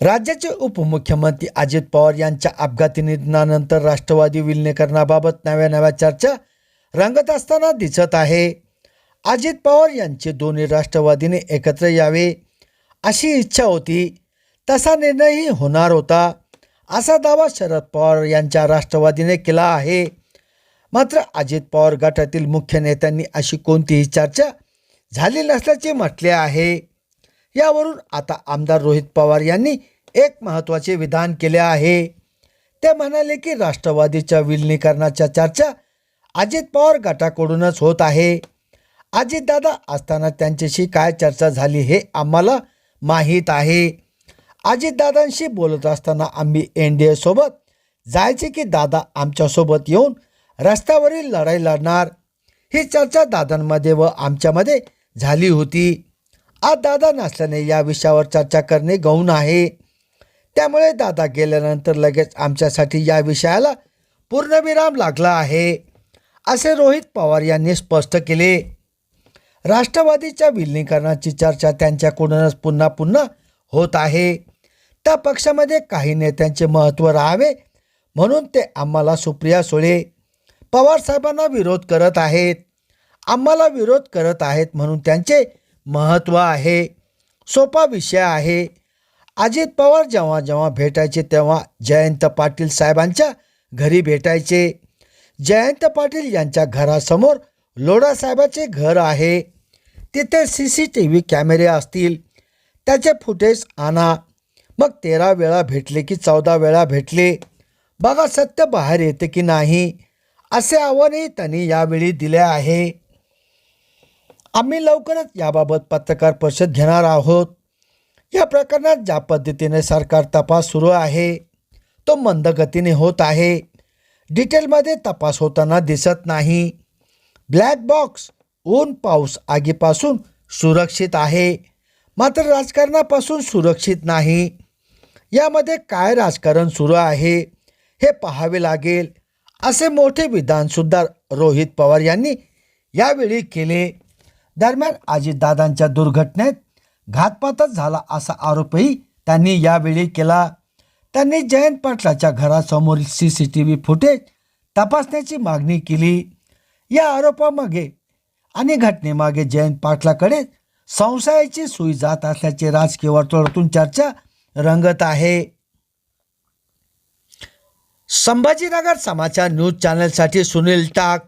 राज्याचे उपमुख्यमंत्री अजित पवार यांच्या अपघाती निधनानंतर राष्ट्रवादी विलिनीकरणाबाबत नव्या नव्या चर्चा रंगत असताना दिसत आहे. अजित पवार यांचे दोन्ही राष्ट्रवादीने एकत्र यावे अशी इच्छा होती. तसा निर्णयही होणार होता असा दावा शरद पवार यांच्या राष्ट्रवादीने केला आहे. मात्र अजित पवार गटातील मुख्य नेत्यांनी अशी कोणतीही चर्चा झाली नसल्याचे म्हटले आहे. यावरून आता आमदार रोहित पवार यांनी एक महत्त्वाचे विधान केले आहे. ते म्हणाले की राष्ट्रवादीच्या विलिनीकरणाच्या चर्चा अजित पवार गटाकडूनच होत आहे. अजितदादा असताना त्यांच्याशी काय चर्चा झाली हे आम्हाला माहीत आहे. अजितदादांशी बोलत असताना आम्ही एन डी एसोबत जायचे की दादा आमच्यासोबत येऊन रस्त्यावरील लढाई लढणार. ही चर्चा दादांमध्ये व आमच्यामध्ये झाली होती. आज दादा नसल्याने या विषयावर चर्चा करणे गौण आहे. त्यामुळे दादा गेल्यानंतर लगेच आमच्यासाठी या विषयाला पूर्णविराम लागला आहे असे रोहित पवार यांनी स्पष्ट केले. राष्ट्रवादीच्या विलिनीकरणाची चर्चा त्यांच्याकडूनच पुन्हा पुन्हा होत आहे. त्या पक्षामध्ये काही नेत्यांचे महत्त्व राहावे म्हणून ते आम्हाला सुप्रिया सुळे पवार साहेबांना विरोध करत आहेत. आम्हाला विरोध करत आहेत म्हणून त्यांचे महत्त्व आहे सोपा विषय आहे. अजित पवार जेव्हा जेव्हा भेटायचे तेव्हा जयंत पाटील साहेबांच्या घरी भेटायचे. जयंत पाटील यांच्या घरासमोर लोढा साहेबाचे घर आहे. तिथे सी सी टी व्ही कॅमेरे असतील. त्याचे फुटेज आणा. मग तेरा वेळा भेटले की चौदा वेळा भेटले. बघा सत्य बाहेर येते की नाही असे आव्हानही त्यांनी यावेळी दिले आहे. आम्ही लवकरच याबाबत पत्रकार परिषद घेणार आहोत. या प्रकरणात ज्या पद्धतीने सरकार तपास सुरू आहे तो मंदगतीने होत आहे. डिटेलमध्ये तपास होताना दिसत नाही. ब्लॅक बॉक्स ऊन पाऊस आगीपासून सुरक्षित आहे. मात्र राजकारणापासून सुरक्षित नाही. यामध्ये काय राजकारण सुरू आहे हे पाहावे लागेल असे मोठे विधानसुद्धा रोहित पवार यांनी यावेळी केले. दरम्यान अजितदादांच्या दुर्घटनेत घातपातच झाला असा आरोपही त्यांनी यावेळी केला. त्यांनी जयंत पाटलाच्या घरासमोरील C C T V footage तपासण्याची मागणी केली. या आरोपामागे आणि घटनेमागे जयंत पाटलाकडे संशयाची सुई जात असल्याचे राजकीय वर्तुळातून चर्चा रंगत आहे. संभाजीनगर समाचार न्यूज चॅनलसाठी सुनील टाक.